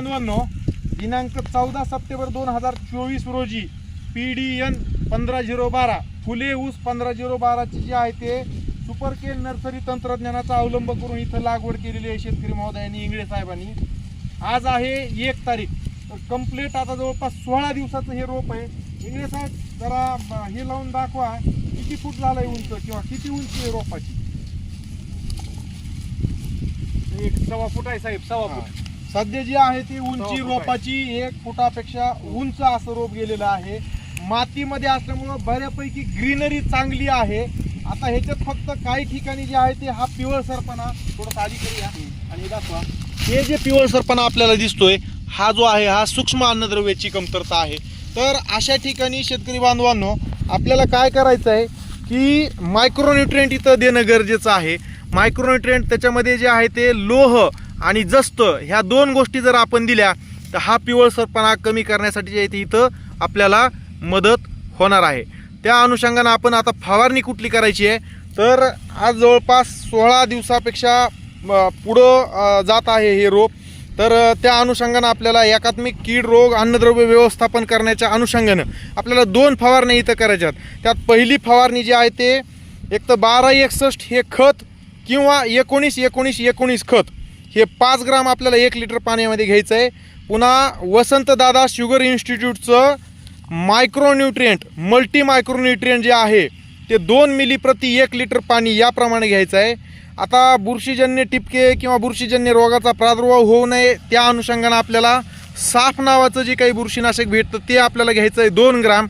बांधवांनो दिनांक चौदा सप्टेंबर दोन हजार चोवीस रोजी पी डी एन पंधरा झिरो बारा फुले ऊस पंधरा झिरो बाराची जी आहे ते सुपर केल नर्सरी तंत्रज्ञानाचा अवलंब करून इथं लागवड केलेली आहे शेतकरी महोदयांनी इंगळे साहेबांनी. आज आहे एक तारीख. तर कंप्लीट आता जवळपास सोळा दिवसाचं हे रोप आहे. इंगळे साहेब जरा हे लावून दाखवा किती फूट झालंय उंच किंवा किती उंची आहे रोपाची? एक सव्वा फूट आहे साहेब सव्वा फूट. सध्या जी आहे ती उंची रोपाची एक फुटापेक्षा उंच असं रोप गेलेलं आहे. मातीमध्ये असल्यामुळं बऱ्यापैकी ग्रीनरी चांगली आहे. आता ह्याच्यात फक्त काही ठिकाणी जे आहे ते हा पिवळसरपणा थोडंसं आधी करूया आणि दाखवा. हे जे पिवळसरपणा आपल्याला दिसतोय हा जो आहे हा सूक्ष्म अन्नद्रव्याची कमतरता आहे. तर अशा ठिकाणी शेतकरी बांधवांनो आपल्याला काय करायचं आहे की मायक्रोन्युट्रिएंट इथं देणं गरजेचं आहे. मायक्रोन्युट्रिएंट त्याच्यामध्ये जे आहे ते लोह आणि जस्त ह्या दोन गोष्टी जर आपण दिल्या तर हा पिवळसरपणा कमी करण्यासाठी जे आहे ते इथं आपल्याला मदत होणार आहे. त्या अनुषंगानं आपण आता फवारणी कुठली करायची आहे? तर आज जवळपास सोळा दिवसापेक्षा पुढं जात आहे हे रोप. तर त्या अनुषंगानं आपल्याला एकात्मिक कीड रोग अन्नद्रव्य व्यवस्थापन करण्याच्या अनुषंगानं आपल्याला दोन फवारण्या इथं करायच्यात त्यात पहिली फवारणी जी आहे ते एक तर बारा एकसष्ट हे खत किंवा एकोणीस एकोणीस एकोणीस खत. हे पाच ग्राम आपल्याला एक लिटर पाण्यामध्ये घ्यायचं आहे पुन्हा वसंतदादा शुगर इन्स्टिट्यूटचं मायक्रोन्युट्रियंट मल्टी मायक्रोन्युट्रियंट जे आहे ते दोन मिली प्रति एक लिटर पाणी याप्रमाणे घ्यायचं आहे आता बुरशीजन्य टिपके किंवा बुरशीजन्य रोगाचा प्रादुर्भाव होऊ नये त्या अनुषंगानं आपल्याला साफ नावाचं जे काही बुरशीनाशक भेटतं ते आपल्याला घ्यायचं आहे दोन ग्राम.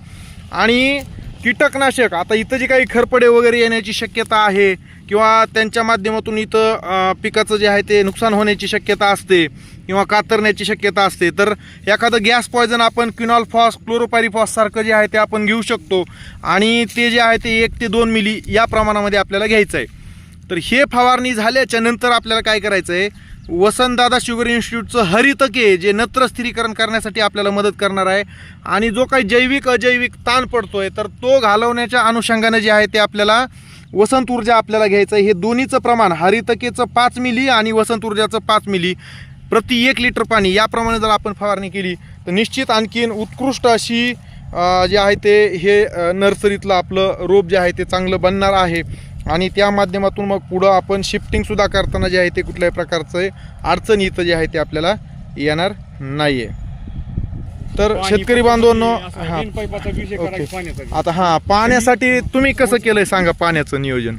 आणि कीटकनाशक. आता इथं जे काही खरपडे वगैरे येण्याची शक्यता आहे किंवा त्यांच्या माध्यमातून इथं पिकाचं जे आहे ते नुकसान होण्याची शक्यता असते किंवा कातरण्याची शक्यता असते. तर एखादं गॅस पॉयझन आपण क्विनॉल फॉस क्लोरोपारिफॉस सारखं जे आहे ते आपण घेऊ शकतो आणि ते जे आहे ते एक ते दोन मिली या प्रमाणामध्ये आपल्याला घ्यायचं आहे तर हे फवारणी झाल्याच्यानंतर आपल्याला काय करायचं आहे वसंतदादा शुगर इन्स्टिट्यूटचं हरितके जे नत्र स्थिरीकरण करण्यासाठी आपल्याला मदत करणार आहे. आणि जो काही जैविक अजैविक ताण पडतोय तर तो घालवण्याच्या अनुषंगानं जे आहे ते आपल्याला वसंत ऊर्जा आपल्याला घ्यायचं आहे. हे दोन्हीचं प्रमाण हरितकेचं पाच मिली आणि वसंत ऊर्जाचं पाच मिली प्रति एक लिटर पाणी याप्रमाणे जर आपण फवारणी केली तर निश्चित आणखीन उत्कृष्ट अशी जे आहे ते हे नर्सरीतलं आपलं रोप जे आहे ते चांगलं बनणार आहे. आणि त्या माध्यमातून मग पुढं आपण शिफ्टिंगसुद्धा करताना जे आहे ते कुठल्याही प्रकारचं अडचण इथं जे आहे ते आपल्याला येणार नाही आहे तर शेतकरी बांधवांनो हां. ओके. आता हां पाण्यासाठी तुम्ही कसं केलंय सांगा पाण्याचं नियोजन?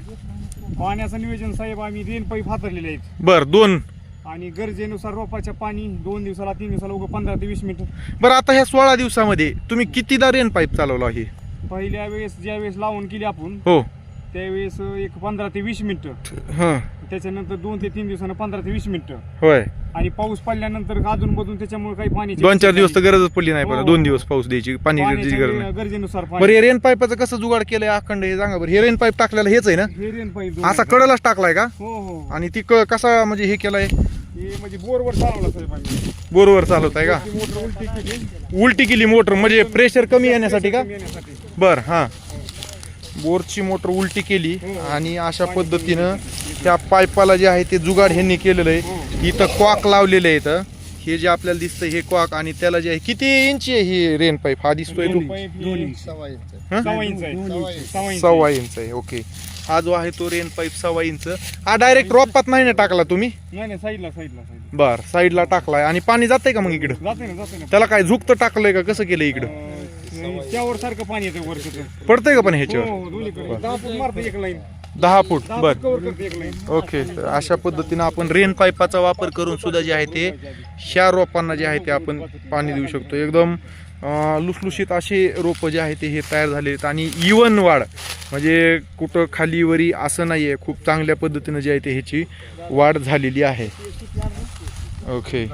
पाण्याचं नियोजन साहेब आम्ही तीन पाईप हातरलेले आहेत. बरं दोन. आणि गरजेनुसार रोपाच्या पाणी दोन दिवसाला तीन दिवसाला उगं पंधरा ते वीस मिनिट बरं आता ह्या सोळा दिवसामध्ये तुम्ही कितीदा रेन पाईप चालवला आहे? पहिल्या वेळेस ज्या वेळेस लावून केली आपण हो. त्यावेळेस एक पंधरा ते वीस मिनिटं. हां. त्याच्यानंतर दोन ते तीन दिवसानं पंधरा ते वीस मिनिटं. होय. आणि पाऊस पडल्यानंतर अजून बदलून त्याच्यामुळे काही पाणी दोन चार दिवस तर गरजच पडली नाही हो, बरं हो. दोन दिवस पाऊस द्यायची पाणी गरजेची गरज नाही. गरजेनुसार बरं पाणी हे रेन पाईपाचं कसं जुगाड केलंय अखंड हे सांगा बरं. हे रेन पाईप टाकलेलं हेच आहे ना? हे रेन पाईप असा कडलाच टाकलाय का? हो हो. आणि ती क- कसा म्हणजे हे केलाय? हे म्हणजे बोरवर चालवला साहेब आम्ही. बोरवर चालवत आहे का? मोटर उलटी केली. उलटी केली मोटर. म्हणजे प्रेशर कमी येण्यासाठी का? कमी येण्यासाठी. बर हां. बोरची मोटर उलटी केली आणि अशा पद्धतीनं त्या पाईपाला जे आहे ते जुगाड ह्यांनी केलेलं आहे. इथं कॉक लावलेलं आहे इथं. हे जे आपल्याला दिसतंय हे कॉक आणि त्याला जे आहे किती इंची आहे ही रेन पाईप हा दिसतोय तो? हे हं? सव्वा इंच आहे. सव्वा इंच सव्वा इंच आहे. ओके हा जो आहे तो रेन पाईप सव्वा इंच हा डायरेक्ट रोपात नाही ना टाकला तुम्ही? बर साईडला टाकलाय. आणि पाणी जातंय का मग इकडं? त्याला काय झुकतं टाकलंय का? कसं केलं इकडं? त्यावर सारखं पाणी येतं वरचं पडतंय का पण ह्याच्यावर हो दोन्हीकडे दहा फूट मारतं एक लाईन. दहा फूट दहा बर. फूट कव्हर करते एक लाईन. ओके तर अशा पद्धतीनं आपण रेन पाईपाचा वापर करून सुद्धा जे आहे ते ह्या रोपांना जे आहे ते आपण पाणी देऊ शकतो. एकदम अं, लुसलुशीत असे रोपं जे आहे ते हे तयार झाले आहेत. आणि इवन वाढ म्हणजे कुठं खाली वरी असं नाही आहे खूप चांगल्या पद्धतीनं जे आहे ते ह्याची वाढ झालेली आहे. ओके.